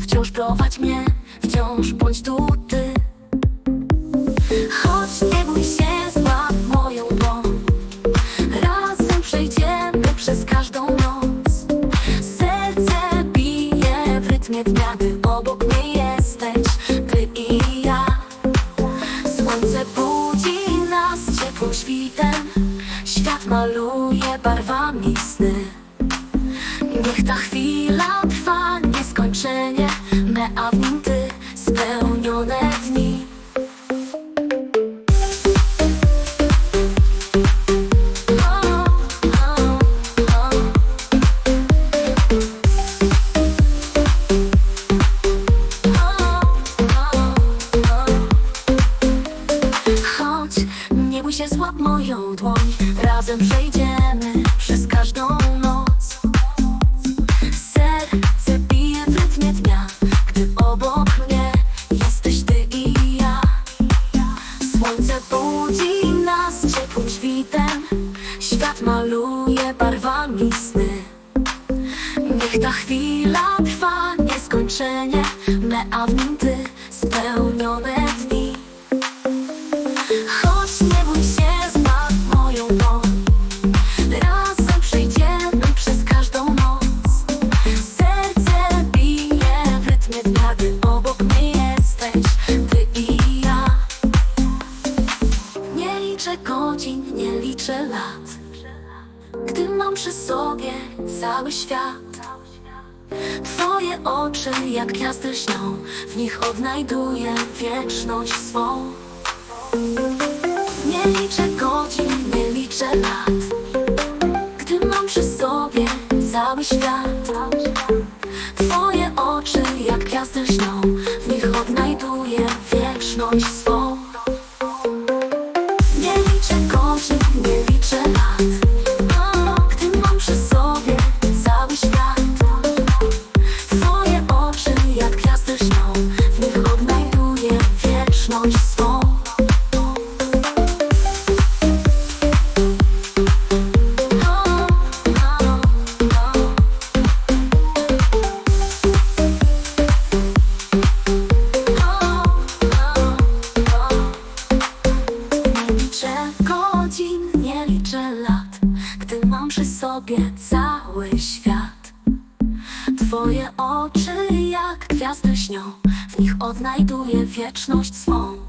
Wciąż prowadź mnie, wciąż bądź tu ty. Chodź, nie bój się, złap moją dłoń. Razem przejdziemy przez każdą noc. Serce bije w rytmie dnia, gdy obok mnie jesteś Ty i ja. Słońce budzi nas ciepłym świtem. Świat maluje barwami sny Me, a w nim ty spełnione dni O, o, o. Chodź, nie bój się, złap moją dłoń Razem przejdziemy barwami sny Niech ta chwila trwa nieskończenie Me, a w nim ty spełnione dni. Chodź, nie bój się, zbaw moją dłoń Razem przejdziemy przez każdą noc. Serce bije w rytmie dnia, gdy obok mnie jesteś Ty i ja. Nie liczę godzin, nie liczę lat Gdy mam przy sobie cały świat Twoje oczy jak gwiazdy lśnią W nich odnajduję wieczność swą. Nie liczę godzin, nie liczę lat. Gdy mam przy sobie cały świat Twoje oczy jak gwiazdy lśnią W nich odnajduję wieczność swą Twoje oczy jak gwiazdy śnią. W nich odnajduję wieczność swą